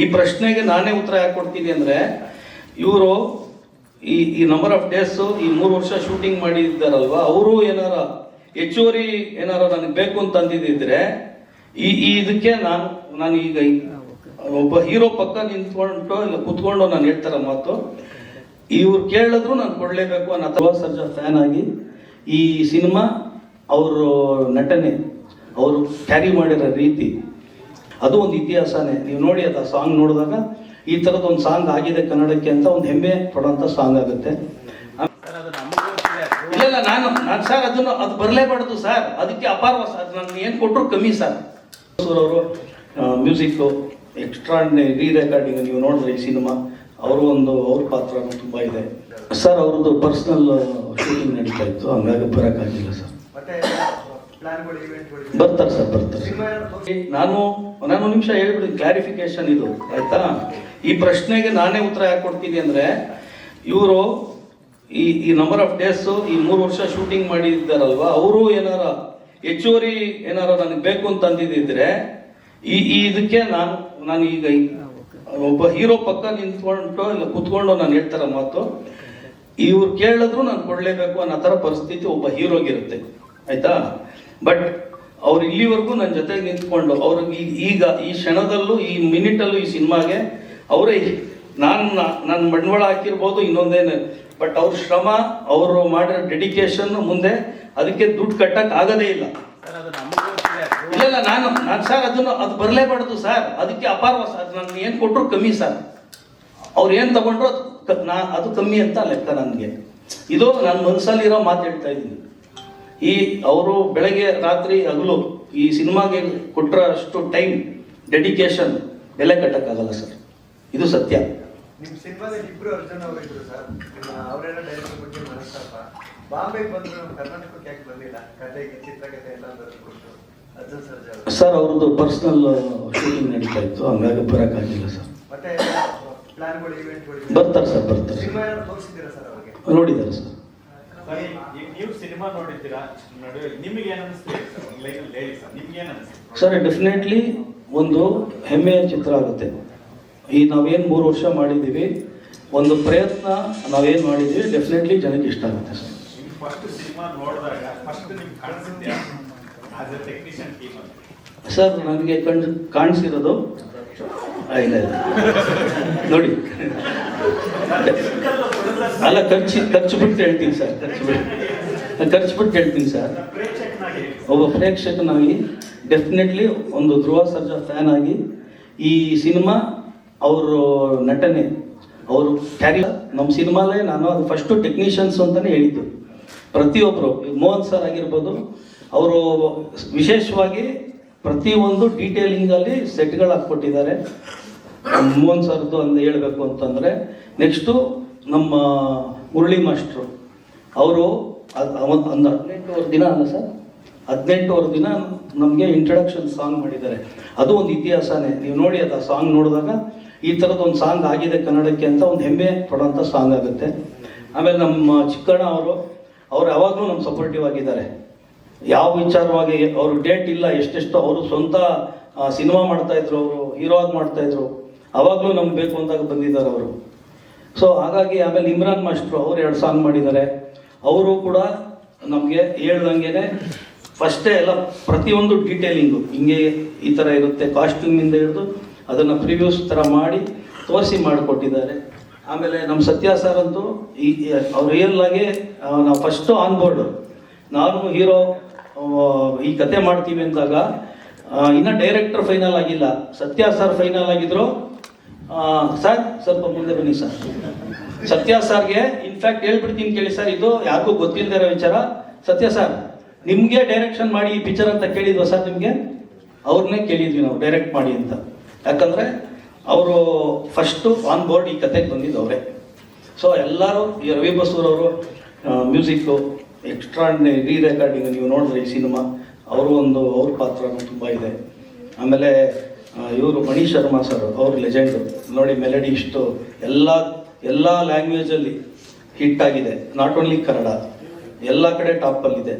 ಈ ಪ್ರಶ್ನೆಗೆ ನಾನೇ ಉತ್ತರ ಯಾಕೆ ಕೊಡ್ತೀನಿ ಅಂದರೆ, ಇವರು ಈ ಈ ನಂಬರ್ ಆಫ್ ಡೇಸ್ ಈ ಮೂರು ವರ್ಷ ಶೂಟಿಂಗ್ ಮಾಡಿದ್ದಾರಲ್ವ, ಅವರು ಏನಾರ ಹೆಚ್ಚುವರಿ ಏನಾರ ನನಗೆ ಬೇಕು ಅಂತ ಅಂದಿದ್ದಿದ್ರೆ, ಈ ಈ ಇದಕ್ಕೆ ನಾನು ನಾನು ಈಗ ಒಬ್ಬ ಹೀರೋ ಪಕ್ಕ ನಿಂತ್ಕೊಂಡು ಇಲ್ಲ ಕುತ್ಕೊಂಡು ನಾನು ಹೇಳ್ತಾರ ಮಾತು. ಇವ್ರು ಕೇಳಿದ್ರು ನಾನು ಕೊಡಲೇಬೇಕು ಅನ್ನೋ ಅಥವಾ ಸರ್ಜಾ ಫ್ಯಾನ್ ಆಗಿ ಈ ಸಿನಿಮಾ ಅವರು ನಟನೆ, ಅವರು ಕ್ಯಾರಿ ಮಾಡಿರೋ ರೀತಿ ಅದು ಒಂದು ಇತಿಹಾಸನೇ. ನೀವು ನೋಡಿ ಅದು ಸಾಂಗ್ ನೋಡಿದಾಗ ಈ ಥರದ ಒಂದು ಸಾಂಗ್ ಆಗಿದೆ ಕನ್ನಡಕ್ಕೆ ಅಂತ ಒಂದು ಹೆಮ್ಮೆ ಪಡೋಂಥ ಸಾಂಗ್ ಆಗುತ್ತೆ. ಇಲ್ಲ ನಾನು ನಾನು ಸರ್ ಅದನ್ನು ಅದು ಬರಲೇಬಾರ್ದು ಸರ್ ಅದಕ್ಕೆ ಅಪಾರವ ಸರ್ ನಾನು ಏನು ಕೊಟ್ಟರು ಕಮ್ಮಿ ಸರ್ ಅವರು ಮ್ಯೂಸಿಕ್ಕು ಎಕ್ಸ್ಟ್ರಾ ರೀ ರೆಕಾರ್ಡಿಂಗ್ ನೀವು ನೋಡಿದ್ರೆ ಈ ಸಿನಿಮಾ ಅವರು ಒಂದು ಅವ್ರ ಪಾತ್ರ ತುಂಬ ಇದೆ. ಸರ್ ಅವ್ರದ್ದು ಪರ್ಸ್ನಲ್ ಶೂಟಿಂಗ್ ನಡೀತಾ ಇತ್ತು. ಹಂಗಾಗಿ ಬರೋಕ್ಕಾಗಿಲ್ಲ ಸರ್ ಬರ್ತಾರೆ ಸರ್ ಬರ್ತಾರೆ. ನಾನು ನಾನು ಒಂದು ನಿಮಿಷ ಹೇಳ್ಬಿಡಿ ಕ್ಲಾರಿಫಿಕೇಶನ್ ಇದು ಆಯ್ತಾ? ಈ ಪ್ರಶ್ನೆಗೆ ನಾನೇ ಉತ್ತರ ಯಾಕೆ ಕೊಡ್ತೀನಿ ಅಂದ್ರೆ ಇವರು ಈ ಈ ನಂಬರ್ ಆಫ್ ಡೇಸ್ ಈ ಮೂರು ವರ್ಷ ಶೂಟಿಂಗ್ ಮಾಡಿದ್ದಾರಲ್ವಾ ಅವರು ಏನಾರ ಹೆಚ್ಚುವರಿ ಏನಾರ ನನಗೆ ಬೇಕು ಅಂತ ಅಂದಿದ್ದಿದ್ರೆ ಈ ಈ ಇದಕ್ಕೆ ನಾನು ನಾನು ಈಗ ಒಬ್ಬ ಹೀರೋ ಪಕ್ಕ ನಿಂತ್ಕೊಂಡು ಇಲ್ಲ ಕುತ್ಕೊಂಡು ನಾನು ಹೇಳ್ತಾರ ಮಾತು ಇವ್ರು ಕೇಳಿದ್ರು ನಾನು ಕೊಡಲೇಬೇಕು ಅನ್ನೋ ಥರ ಪರಿಸ್ಥಿತಿ ಒಬ್ಬ ಹೀರೋಗಿರುತ್ತೆ ಆಯ್ತಾ? ಬಟ್ ಅವ್ರು ಇಲ್ಲಿವರೆಗೂ ನನ್ನ ಜೊತೆಗೆ ನಿಂತ್ಕೊಂಡು ಅವ್ರಿಗೆ ಈಗ ಈ ಕ್ಷಣದಲ್ಲೂ ಈ ಮಿನಿಟಲ್ಲೂ ಈ ಸಿನಿಮಾಗೆ ಅವರೇ ನಾನು ನನ್ನ ಬಂಡವಾಳ ಹಾಕಿರ್ಬೋದು ಇನ್ನೊಂದೇನು. ಬಟ್ ಅವ್ರ ಶ್ರಮ ಅವರು ಮಾಡಿರೋ ಡೆಡಿಕೇಶನ್ ಮುಂದೆ ಅದಕ್ಕೆ ದುಡ್ಡು ಕಟ್ಟಕ್ ಆಗದೇ ಇಲ್ಲ. ಇಲ್ಲ ಇಲ್ಲ ನಾನು ನಾನು ಸರ್ ಅದನ್ನು ಅದು ಬರಲೇಬಾರ್ದು ಸರ್. ಅದಕ್ಕೆ ಅಪಾರ್ವ ಸರ್. ನಾನು ಏನು ಕೊಟ್ಟರು ಕಮ್ಮಿ ಸರ್. ಅವ್ರು ಏನು ತಗೊಂಡ್ರು ಅದು ನಾ ಅದು ಕಮ್ಮಿ ಅಂತ ಲೆಕ್ಕ ನನಗೆ. ಇದು ನನ್ನ ಮನಸ್ಸಲ್ಲಿರೋ ಮಾತು ಹೇಳ್ತಾ ಇದ್ದೀನಿ. ಈ ಅವರು ಬೆಳಗ್ಗೆ ರಾತ್ರಿ ಹಗಲು ಈ ಸಿನಿಮಾಗೆ ಕೊಟ್ಟರಷ್ಟು ಟೈಮ್ ಡೆಡಿಕೇಶನ್ ಬೆಲೆ ಕಟ್ಟಕ್ಕಾಗಲ್ಲ ಸರ್. ಇದು ಸತ್ಯ. ನಿಮ್ಮ ಸಿನಿಮಾದಲ್ಲಿ ಇಬ್ರು ಅರ್ಜುನ್ ಅವರು ಇದ್ರು ಸರ್. ಅವರೆಲ್ಲ ಡೈರೆಕ್ಟರ್ ಬಗ್ಗೆ ಮನಸ್ತಾಪ. ಬಾಂಬೆಗೆ ಬಂದ್ರು ನಮ್ಮ ಕರ್ನಾಟಕಕ್ಕೆ ಯಾಕೆ ಬಂದಿಲ್ಲ? ಕಥೆಗೆ ಚಿತ್ರಕಥೆ ಎಲ್ಲ ಬರ್ಕೊಟ್ಟು ಅರ್ಜುನ್ ಅವರು. ಸರ್ ಅವ್ರದ್ದು ಪರ್ಸನಲ್ ಶೂಟಿಂಗ್ ನಡೀತಾ ಇತ್ತು. ಹಂಗಾಗಿ ಬರೋಕ್ಕಾಗಿಲ್ಲ ಸರ್. ಮತ್ತೆ ಪ್ಲಾನ್ಗಳು ಇವೆಂಟ್ಗಳು ಬರ್ತಾರೆ ಸರ್ ಬರ್ತಾರೆ. ಸಿನಿಮಾ ತೋರಿಸಿದ್ದೀರಾ ಸರ್ ಅವ್ರಿಗೆ? ನೋಡಿದ್ದಾರೆ ಸರ್. ಸರ್, ನೀವು ಸಿನಿಮಾ ನೋಡಿದ್ದೀರಾ? ನಡುವೆ ನಿಮಗೆ ಏನು ಅನಿಸ್ತು ಲೈನ್ ಹೇಳಿ ಸರ್. ನಿಮ್ಗೆ ಏನು ಅನಿಸ್ತು ಸರ್ ಡೆಫಿನೆಟ್ಲಿ ಒಂದು ಹೆಮ್ಮೆಯ ಚಿತ್ರ ಆಗುತ್ತೆ. ಈ ನಾವೇನು ಮೂರು ವರ್ಷ ಮಾಡಿದ್ದೀವಿ ಒಂದು ಪ್ರಯತ್ನ ನಾವೇನು ಮಾಡಿದ್ದೀವಿ ಡೆಫಿನೆಟ್ಲಿ ಜನಕ್ಕೆ ಇಷ್ಟ ಆಗುತ್ತೆ ಸರ್. ನಿಮ್ ಫಸ್ಟ್ ಸಿನಿಮಾ ನೋಡಿದಾಗ ಫಸ್ಟ್ ನಿಮ್ಗೆ ಕಾಣಿಸಿದ್ಯಾ ಆಸ್ ಎ ಟೆಕ್ನಿಷಿಯನ್ ಟೀಮ್ ಅಂತ ಸರ್ ನನಗೆ ಕಂಡು ಕಾಣಿಸಿರೋದು ಆ, ಇಲ್ಲ ಇಲ್ಲ. ನೋಡಿ. ಅಲ್ಲ ಖರ್ಚು ಖರ್ಚು ಬಿಟ್ಟು ಹೇಳ್ತೀನಿ ಸರ್ ಖರ್ಚು ಬಿಟ್ಟು. ಖರ್ಚು ಬಿಟ್ಟು ಹೇಳ್ತೀನಿ ಸರ್. ಒಬ್ಬ ಪ್ರೇಕ್ಷಕನಾಗಿ ಡೆಫಿನೆಟ್ಲಿ ಒಂದು ಧ್ರುವ ಸರ್ಜಾ ಫ್ಯಾನ್ ಆಗಿ ಈ ಸಿನಿಮಾ ಅವರು ನಟನೆ, ಅವರು ಕ್ಯಾರಿ ನಮ್ಮ ಸಿನಿಮಾಲೇ ನಾನು ಅದು ಫಸ್ಟು ಟೆಕ್ನಿಷಿಯನ್ಸ್ ಅಂತಲೇ ಹೇಳಿದ್ದು. ಪ್ರತಿಯೊಬ್ಬರು ಮೋಹನ್ ಸರ್ ಆಗಿರ್ಬೋದು, ಅವರು ವಿಶೇಷವಾಗಿ ಪ್ರತಿಯೊಂದು ಡೀಟೇಲಿಂಗಲ್ಲಿ ಸೆಟ್ಗಳು ಹಾಕ್ಕೊಟ್ಟಿದ್ದಾರೆ. ಮೋಹನ್ ಸರ್ದು ಅಂತ ಹೇಳಬೇಕು ಅಂತಂದರೆ ನೆಕ್ಸ್ಟು ನಮ್ಮ ಮುರಳಿ ಮಾಸ್ಟ್ರು, ಅವರು ಒಂದು ಹದಿನೆಂಟುವರೆ ದಿನ ಅಲ್ಲ ಸರ್? ಹದಿನೆಂಟುವರೆ ದಿನ ನಮಗೆ ಇಂಟ್ರಡಕ್ಷನ್ ಸಾಂಗ್ ಮಾಡಿದ್ದಾರೆ. ಅದು ಒಂದು ಇತಿಹಾಸನೇ. ನೀವು ನೋಡಿ ಅದು ಆ ಸಾಂಗ್ ನೋಡಿದಾಗ ಈ ಥರದ್ದು ಒಂದು ಸಾಂಗ್ ಆಗಿದೆ ಕನ್ನಡಕ್ಕೆ ಅಂತ ಒಂದು ಹೆಮ್ಮೆ ಪಡೋಂಥ ಸಾಂಗ್ ಆಗುತ್ತೆ. ಆಮೇಲೆ ನಮ್ಮ ಚಿಕ್ಕಣ್ಣ ಅವರು ಅವರು ಯಾವಾಗಲೂ ನಮ್ಮ ಸಪೋರ್ಟಿವ್ ಆಗಿದ್ದಾರೆ. ಯಾವ ವಿಚಾರವಾಗಿ ಅವರು ಡೇಟ್ ಇಲ್ಲ, ಎಷ್ಟೆಷ್ಟು ಅವರು ಸ್ವಂತ ಸಿನಿಮಾ ಮಾಡ್ತಾಯಿದ್ರು ಅವರು ಹೀರೋ ಆಗಿ ಮಾಡ್ತಾಯಿದ್ರು ಅವಾಗಲೂ ನಮ್ಗೆ ಬೇಕು ಅಂದಾಗ ಬಂದಿದ್ದಾರೆ ಅವರು. ಸೊ ಹಾಗಾಗಿ ಆಮೇಲೆ ಇಮ್ರಾನ್ ಮಾಸ್ಟ್ರು ಅವ್ರು ಎರಡು ಸಾಂಗ್ ಮಾಡಿದ್ದಾರೆ. ಅವರು ಕೂಡ ನಮಗೆ ಹೇಳ್ದಂಗೆ ಫಸ್ಟೇ ಎಲ್ಲ ಪ್ರತಿಯೊಂದು ಡೀಟೇಲಿಂಗು ಹಿಂಗೆ ಈ ಥರ ಇರುತ್ತೆ ಕಾಸ್ಟ್ಯೂಮಿಂದ ಹಿಡಿದು ಅದನ್ನು ಪ್ರಿವ್ಯೂಸ್ ಥರ ಮಾಡಿ ತೋರಿಸಿ ಮಾಡಿಕೊಟ್ಟಿದ್ದಾರೆ. ಆಮೇಲೆ ನಮ್ಮ ಸತ್ಯ ಸರ್ ಅಂತೂ ಈ ಅವ್ರು ಆಗಿ ನಾವು ಫಸ್ಟು ಆನ್ ಬೋರ್ಡು ನಾನು ಹೀರೋ ಈ ಕತೆ ಮಾಡ್ತೀವಿ ಅಂದಾಗ ಇನ್ನೂ ಡೈರೆಕ್ಟರ್ ಫೈನಲ್ ಆಗಿಲ್ಲ. ಸತ್ಯ ಸರ್ ಫೈನಲ್ ಆಗಿದ್ರು ಸರ್, ಸ್ವಲ್ಪ ಮುಂದೆ ಬನ್ನಿ ಸರ್. ಸತ್ಯ ಸರ್ಗೆ ಇನ್ಫ್ಯಾಕ್ಟ್ ಹೇಳ್ಬಿಡ್ತೀನಿ ಕೇಳಿ ಸರ್, ಇದು ಯಾರಿಗೂ ಗೊತ್ತಿಲ್ಲದೆ ಇರೋ ವಿಚಾರ. ಸತ್ಯ ಸರ್, ನಿಮಗೆ ಡೈರೆಕ್ಷನ್ ಮಾಡಿ ಈ ಪಿಕ್ಚರ್ ಅಂತ ಕೇಳಿದ್ವ ಸರ್ ನಿಮಗೆ? ಅವ್ರನ್ನೇ ಕೇಳಿದ್ವಿ ನಾವು ಡೈರೆಕ್ಟ್ ಮಾಡಿ ಅಂತ. ಯಾಕಂದ್ರೆ, ಅವರು ಫಸ್ಟು ಆನ್ ಬೋರ್ಡ್ ಈ ಕತೆಗೆ ಬಂದಿದ್ದು ಅವರೇ ಸೊ ಎಲ್ಲರೂ, ಈ ರವಿ ಅವರು ಮ್ಯೂಸಿಕ್ಕು ಎಕ್ಸ್ಟ್ರಾ ರೀ ರೆಕಾರ್ಡಿಂಗ್ ನೀವು ನೋಡಿದ್ರೆ ಈ ಸಿನಿಮಾ, ಅವರು ಒಂದು, ಅವ್ರ ಪಾತ್ರ ತುಂಬ ಇದೆ. ಆಮೇಲೆ ಇವರು ಮಣಿ ಶರ್ಮಾ ಸರ್, ಅವ್ರ ಲೆಜೆಂಡು ನೋಡಿ ಮೆಲಡಿ ಇಷ್ಟು ಎಲ್ಲ ಎಲ್ಲ ಲ್ಯಾಂಗ್ವೇಜಲ್ಲಿ ಹಿಟ್ ಆಗಿದೆ. ನಾಟ್ ಓನ್ಲಿ ಕನ್ನಡ, ಎಲ್ಲ ಕಡೆ ಟಾಪಲ್ಲಿದೆ